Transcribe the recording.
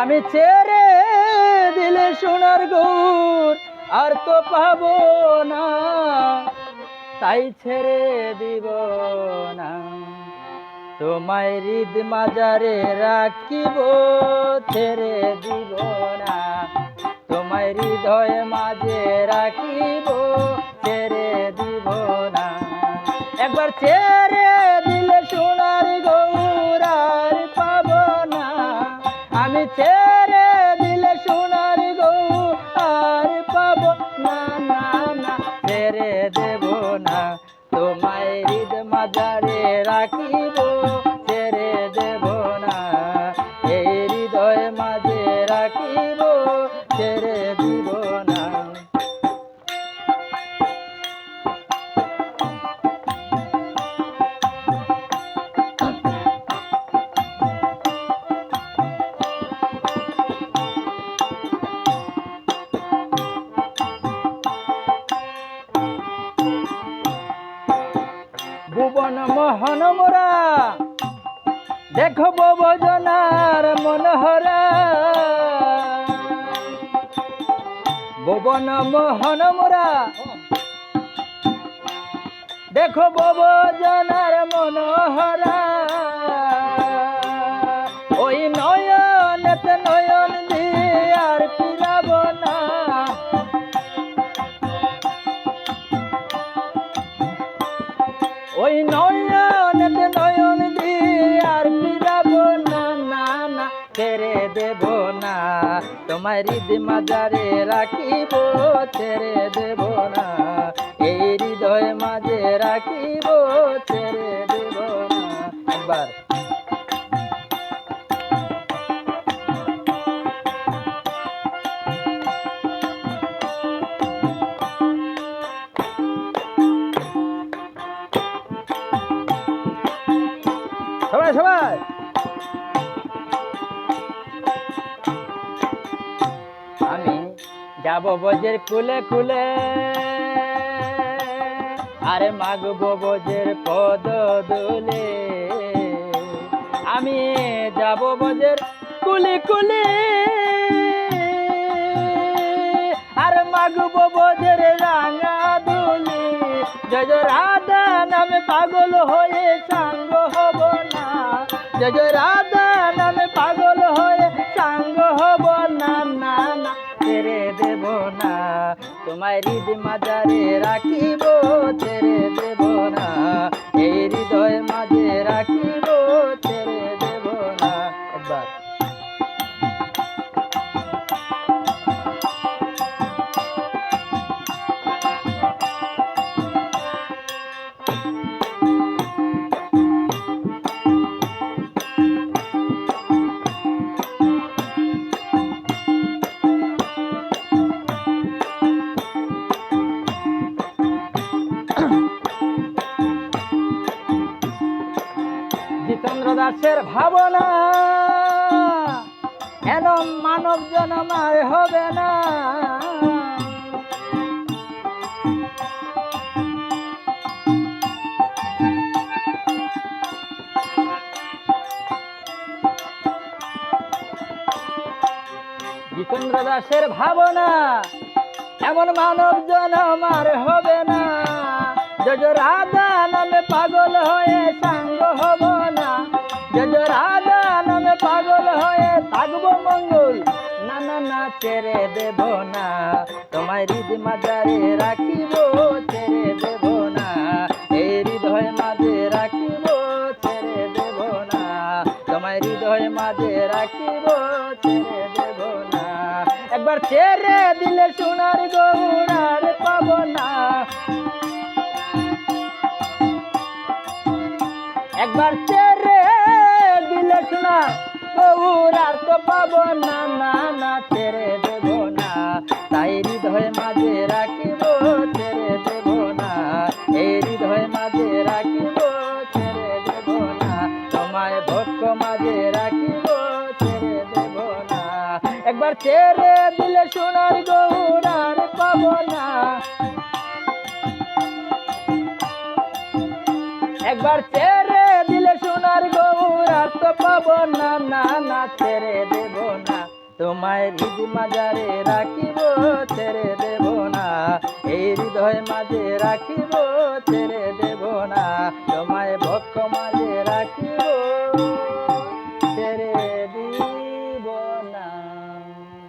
আমি ছেড়ে দিলে সোনার গৌর আর তো পাবো না। তাই ছেড়ে দিব না। তোমায় হৃদ মাজারে রাখিব, ছেড়ে দিব না। তোমায় হৃদয় মাঝে রাখিব, ছেড়ে দিব না। একবার ছেড়ে ছেড়ে দিলে সোনার গৌর আর পাব না না না, ছেড়ে দেব না। তোমায় হৃদ মাজারে ভুবন মোহন মোরা। দেখো বজনার মনোহরা। ভুবন মোহন মোরা। দেখো বজনার মনোহরা। ওই নয়নেতে নয়ন ওই নয়নেতে নয়ন দিয়ে আর ফিরাব না না না, ছেড়ে দেব না। তোমার হৃদ মাজারে রাখিব, ছেড়ে দেব না। এই হৃদয় মাঝে রাখিব, ছেড়ে দেব না। একবার সবাই সবাই। আমি যাব বজের কুলে কুলে, আরে মাগবো বজের পদ দুলে। আমি যাব বজের কুলে কুলে, আর মাগবো বজের রাঙা দুলি। জয় রাধা নামে পাগল হয়ে সাঙ্গ হব না। জয় রাধা নামে পাগল হয়ে সাঙ্গ হব না না না, ছেড়ে দেব না। তোমায় হৃদ মাজারে রাখিব, ছেড়ে দেব না। এই হৃদয় মাঝে রাখিব দাসের ভাবনা। এন মানব জনমায় হবে না। জিতেন্দ্র দাসের ভাবনা, এমন মানব জনমার হবে না। যজ রাধা নামে পাগল হয়ে সাঙ্গ হব। যজ রাধা নামে না না না না। তোমায় হৃদ মাজারে রাখিব, ছেড়ে দেব এই হৃদয় মাঝে রাখিব, ছেড়ে দেব না। হৃদয় মাঝে রাখিব, ছেড়ে দেব না। একবার দিলে সোনার পাব না। একবার ছেড়ে গৌরার পাব না না না, ছেড়ে দেব না। তাই হৃদয় মাঝে রাখিব, ছেড়ে দেব না। এই হৃদয় মাঝে রাখিব, ছেড়ে দেব না। তোমায় ভক্ষ মাঝে রাখিব, ছেড়ে দেব না। একবার ছেড়ে দিলে সোনার গৌরার পাব না। একবার ছেড়ে দিলে সোনার গৌর আর তো পাবো না না না, ছেড়ে দেব তোমায় হৃদ মাজারে রাখিব ছেড়ে দেব না। এই হৃদয় মাঝে রাখিব ছেড়ে দেব না।